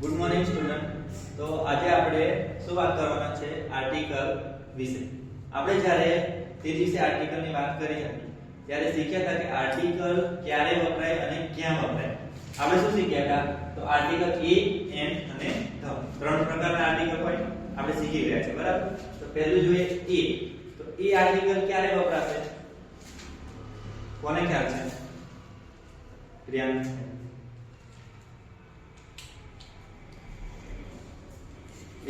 Good morning student તો આજે આપણે શું વાત કરવાના છે? આર્ટિકલ વિશે. આપણે જ્યારે તે દિવસે આર્ટિકલની વાત કરી હતી, ત્યારે શીખ્યા હતા કે આર્ટિકલ ક્યારે વપરાય અને ક્યાં વપરાય. આપણે શું શીખ્યા હતા? તો આર્ટિકલ એ એન અને ધ ત્રણ પ્રકારના આર્ટિકલ હોય. આપણે શીખી ગયા છે, બરાબર? તો પહેલું જોઈએ એ તો એ આર્ટિકલ ક્યારે વપરાશે? કોને ખ્યાલ છે? પ્રિયાંક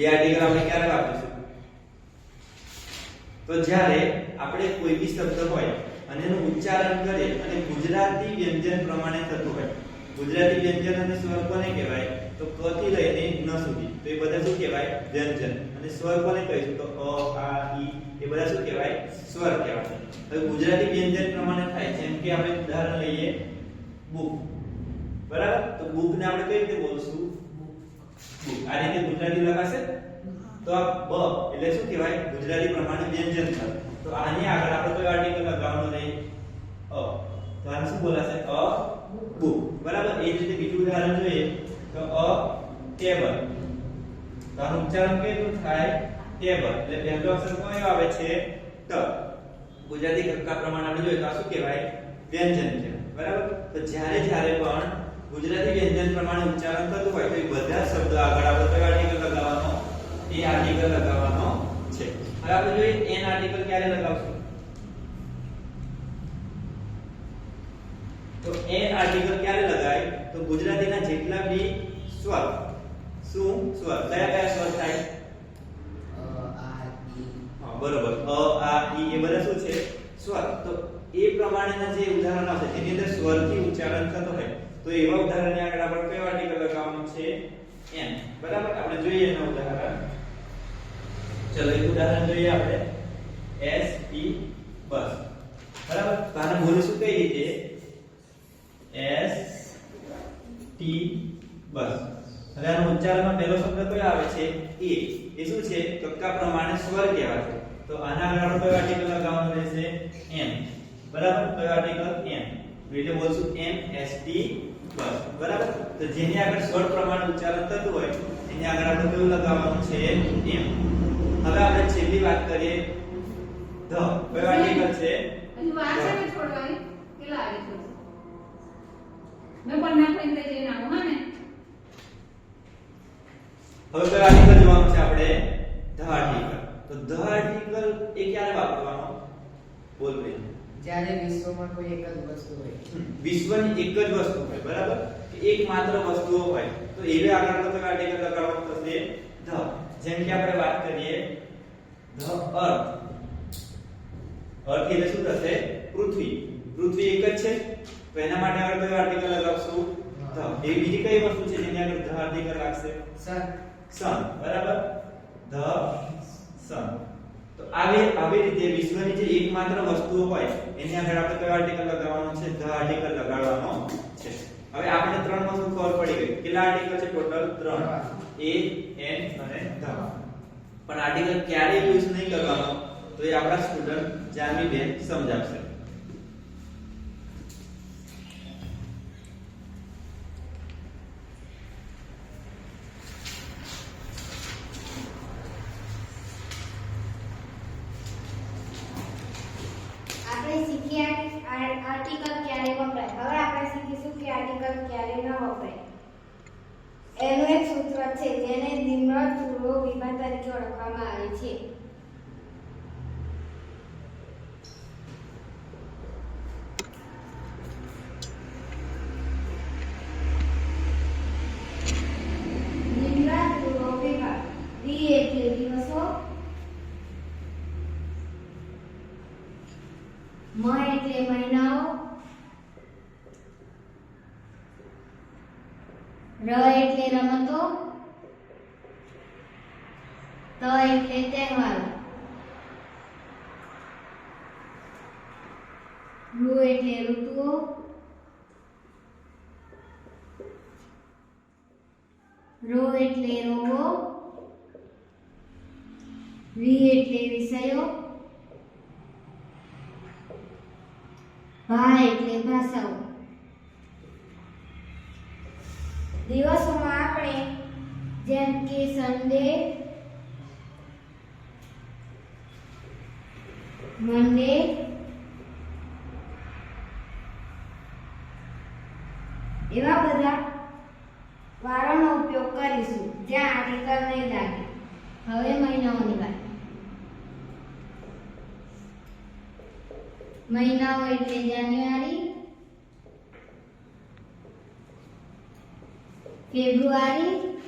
એ આર્ટિકલ આપણે ક્યારે વાપરીશું તો જ્યારે આપણે કોઈ બી શબ્દ હોય અને એનું ઉચ્ચારણ કરીએ અને ગુજરાતી વ્યંજન પ્રમાણે થતું હોય, ગુજરાતી વ્યંજન અને સ્વર કોને કહેવાય? તો ક થી લઈને ન સુધી. તો એ બધા શું કહેવાય? વ્યંજન. અને સ્વર કોને કહીશું? તો અ, આ, ઈ, એ બધા શું કહેવાય? સ્વર કહેવાય. હવે ગુજરાતી વ્યંજન પ્રમાણે થાય, જેમ કે આપણે ઉદાહરણ લઈએ બુક. બરાબર? તો બુક ને આપણે કઈ રીતે બોલશું? આ રીતે ગુજરાતી લખાશે? તો આ બ, એટલે શું કહેવાય? ગુજરાતી પ્રમાણે વ્યંજન છે. તો આની આગળ આપણે કયો આર્ટિકલ લગાવવાનો રહે અ. તો આને શું બોલાશે? અ, બુ. બરાબર? એ જ રીતે બીજું ઉદાહરણ જોઈએ. તો અ, ટેબલ. તો આનું ઉચ્ચારણ કેવું થાય? ટેબલ. એટલે પહેલો અક્ષર કયો આવે છે? ટ. ગુજરાતી કક્કા પ્રમાણે આપણે જોઈએ તો આ શું કહેવાય? વ્યંજન છે. બરાબર? તો જ્યારે જ્યારે પણ ગુજરાતી વ્યંજન પ્રમાણે ઉચ્ચારણ થતું હોય તો એ બધા શબ્દો આગળ આપણે કયો આર્ટિકલ લગાવવાનો એ આર્ટિકલ લગાવવાનો છે. હવે આપણે જોઈએ એન આર્ટિકલ ક્યારે લગાવશું? તો એન આર્ટિકલ ક્યારે લગાય? તો ગુજરાતીના જેટલા બી સ્વર શું સ્વર? કયા કયા સ્વર થાય? બરોબર. અ આ ઈ એ બધા શું છે? સ્વર. તો એ પ્રમાણેના જે ઉદાહરણ આવશે જેની અંદર સ્વરથી ઉચ્ચારણ થતો હોય તો એવા ઉદાહરણની આગળ આપણે કયો આર્ટિકલ લગાવવાનું છે? n બરાબર? આપણે જોઈએ એનું ઉદાહરણ. ચલો, એક ઉદાહરણ જોઈએ આપણે. S T bus. બરાબર? તો આને બોલીશું કઈ રીતે એસ ટી બસ. હવે આનો ઉચ્ચારણમાં પહેલો શબ્દ કયો આવે છે? એ એ શું છે? કક્કા પ્રમાણે સ્વર કહેવાય છે તો આના આગળ કયો આર્ટિકલ લગાવવાનો રહેશે? એમ બરાબર? કયો આર્ટિકલ એમ એટલે બોલશું એમ એસ ટી બરાબર? તો જેની આગળ સ્વર પ્રમાણે ઉચ્ચારણ થતું હોય એની આગળ આપણે કયું લગાવવાનું છે એમ. હવે આપણે છેલ્લી વાત કરીએ. ધ કયો આર્ટિકલ છે? હજી વાર છે છોડવાની? કેટલા આવી છે મેં પણ ના કોઈ જઈને આવું હા ને? હવે આર્ટિકલ જોવાનું છે આપણે ધ આર્ટિકલ તો ધ આર્ટિકલ એ ક્યારે વાપરવાનો બોલ બે જ્યારે વિશ્વમાં કોઈ એક જ વસ્તુ હોય. વિશ્વની એક જ વસ્તુ હોય બરાબર? કે એકમાત્ર વસ્તુઓ હોય. તો એવે આગળ આપણે કયો આર્ટિકલ લગાડવાનું થશે ધ. જેમ કે આપણે વાત કરીએ ધ અર્થ. અર્થ એટલે શું થશે? પૃથ્વી. પૃથ્વી એક જ છે? તો એના માટે આગળ કયો આર્ટિકલ લગાવશું ધ. એ બીજી કઈ વસ્તુ છે જેની આગળ ધ આર્ટિકલ લાગશે? સન. સન. બરાબર? The sun. તો આવી આવી રીતે વિશ્વની જે એકમાત્ર વસ્તુઓ હોય, એની આગળ આપણે કયો આર્ટિકલ લગાવવાનો છે? ધ આર્ટિકલ લગાડવાનો છે. હવે આપણે ત્રણ વસ્તુ ખબર પડી ગઈ? કેટલા આર્ટિકલ છે ટોટલ ત્રણ. એ, એન અને ધ. પણ આર્ટિકલ ક્યારે યુઝ નહીં કરવાનો, તો એ આપણા સ્ટુડન્ટ જાનવી બેન સમજાવશે આપણે શીખ્યા આ- આર્ટિકલ ક્યારે વપરાય હવે આપણે શીખીશું કે આર્ટિકલ ક્યારે ન વપરાય. એનું એક સૂત્ર છે, જેને નિમ્ન પૂર્વ વિભાગ તરીકે ઓળખવામાં આવે છે નિમ્ન પૂર્વ વિભાગ દી એટલે દિવસો મ એટલે મહિનાઓ ર એટલે રમતો? ત એટલે તહેવારો. ઋ એટલે ઋતુઓ. રો એટલે રોગો. વી એટલે વિષયો. ભા એટલે ભાષાઓ દિવસોમાં આપણે જેમ કે Monday, એવા બધા વારોનો ઉપયોગ કરીશું. જ્યાં આર્ટિકલ નહીં લાગે. હવે મહિનાઓની વાત. મહિનાઓ એટલે જાન્યુઆરી ફેબ્રુઆરી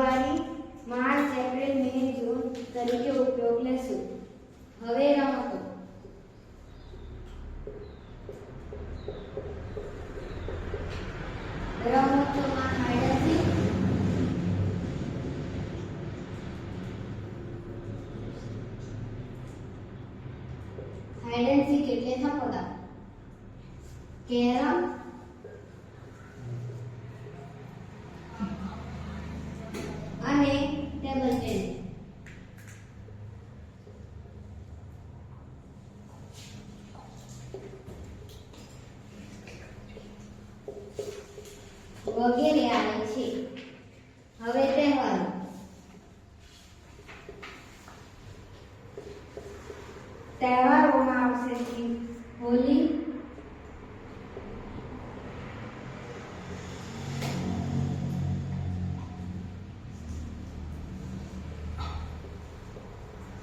ફેબ્રુઆરી માર્ચ એપ્રિલ મે જૂન તરીકે ઉપયોગ લેશું. હવે રમતો રમતોમાં હાઈડ હાઈડ એન્ડ સીક એટલે થપડા કેરમ અને ટેબલ ટેનિસ વગેરે આવે છે હવે તહેવારો તહેવારોમાં આવશે છે હોલી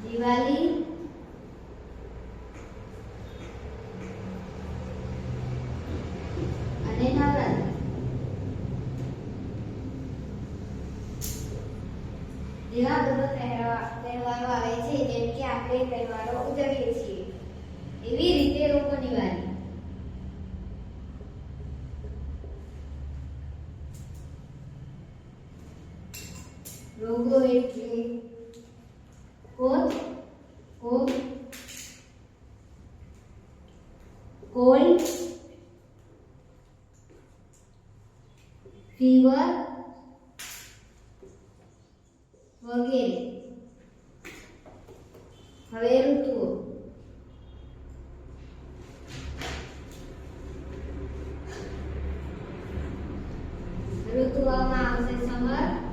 દિવાળી અને નવરાત્રી એવા બધા તહેવા- તહેવારો આવે છે, જેમ કે આપણે તહેવારો ઉજવીએ છીએ. એવી રીતે લોકોની વારી રોગો એટલે કોલ કોલ કોલ્ડ ફીવર વગેરે. હવે ઋતુઓ ઋતુઓમાં આવશે સમર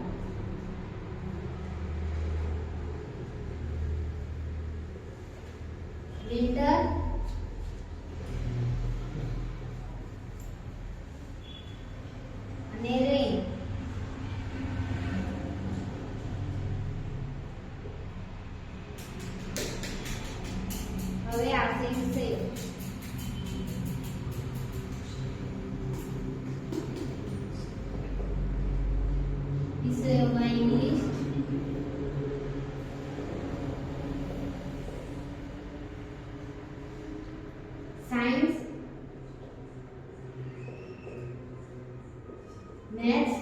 સાયન્સ મેથ્સ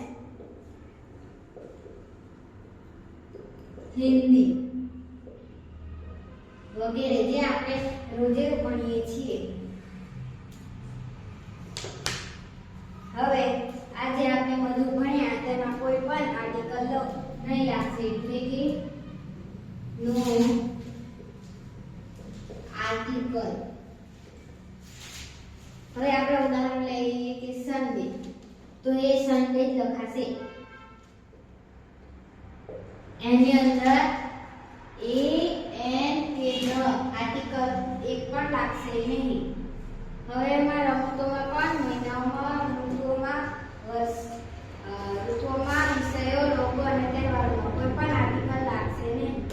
હિન્દી વગેરે જે આપણે રોજે ભણીએ છીએ. હવે આજે આપણે બધું ભણ્યા, તેમાં કોઈ પણ આર્ટિકલ નહીં લાગશે. એટલે કે નો આર્ટિકલ હવે આપણે ઉદાહરણ લઈએ કે સન્ડે તો એ સન્ડે જ લખાશે એની અંદર એ, એન, કે, ન આર્ટિકલ એક પણ લાગશે નહીં. હવે એમાં રમતોમાં પણ મહિનાઓમાં, ઋતુઓમાં, વર્ષ ઋતુઓમાં વિષયો લોકો અને તહેવારોમાં કોઈ પણ આર્ટિકલ લાગશે નહીં.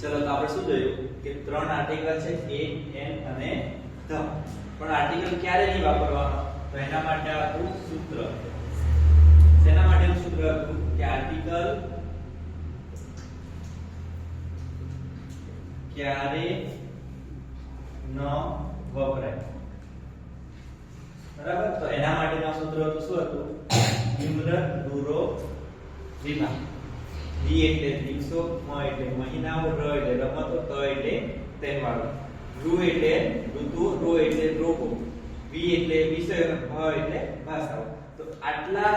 ચલો, તો આપણે શું જોયું? કે ત્રણ આર્ટિકલ છે એ એન અને ધ. પણ આર્ટિકલ ક્યારે નહીં વાપરવાનો? તો એના માટે આપણું સૂત્ર. શેના માટેનું સૂત્ર હતું કે આર્ટિકલ ક્યારે ન વપરાય. બરાબર? તો એના માટેનું સૂત્ર હતું શું હતું? નિમ્ન દૂરો વિમા. ડી એટલે દિવસો, મ એટલે મહિનાઓ, ર એટલે રમતો, ત એટલે તહેવારો. ઋ એટલે ઋતુ, રો એટલે રોગો વી એટલે વિષય ભ એટલે ભાષાઓ. તો આટલા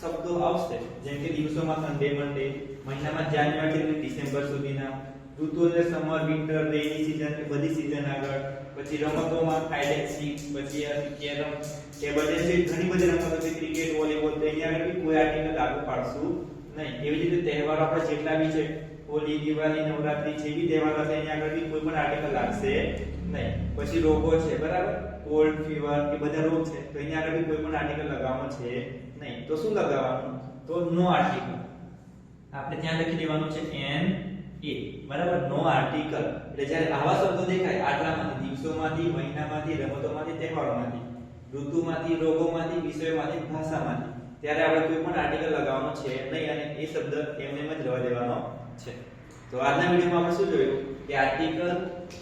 શબ્દો આવશે, જેમ કે દિવસોમાં સન્ડે મંડે મહિનામાં જાન્યુઆરી થી ડિસેમ્બર સુધીના. ઋતુ એટલે સમર વિન્ટર રેની સીઝન બધી સીઝન આગળ. પછી રમતોમાં થાઈલેન્ડ સિક્સ પછી કેરમ. ટેબલ ટેનિસ ઘણી બધી રમતો છે, ક્રિકેટ, વોલીબોલ, તો અહીંયા આગળ કોઈ આર્ટિકલ લાગુ પાડશું નહીં. એવી રીતે તહેવારો આપણે જેટલા બી છે હોલી દિવાળી, નવરાત્રી જે બી તહેવારો છે, એની આગળ બી કોઈ પણ આર્ટિકલ લાગશે નહીં. પછી રોગો છે, બરાબર? કોલ્ડ ફીવર કે બધા રોગ છે. તો એની આગળ બી કોઈ પણ આર્ટિકલ લગાવવાનો છે નહીં. તો શું લગાવવાનું? તો નો આર્ટિકલ આપણે ત્યાં લખી દેવાનું છે એન એ બરાબર? નો આર્ટિકલ એટલે જ્યારે આવા શબ્દો દેખાય, આટલામાંથી, દિવસોમાંથી, મહિનામાંથી, રમતોમાંથી, તહેવારોમાંથી, ઋતુમાંથી, રોગોમાંથી, વિષયોમાંથી, ભાષામાંથી, ત્યારે આપણે કોઈ પણ આર્ટિકલ લગાવવાનો છે નહીં. અને એ શબ્દ એમને એમ જ રહેવા દેવાનો છે. તો આજના વિડીયોમાં આપણે શું જોયું? કે આર્ટિકલ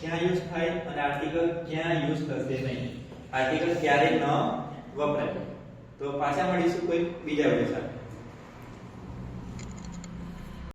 ક્યાં યુઝ થાય અને આર્ટિકલ ક્યાં યુઝ થશે નહીં. આર્ટિકલ ક્યારે ન વપરાય. તો પાછા મળીશું કોઈ બીજા વીડિયો સાથે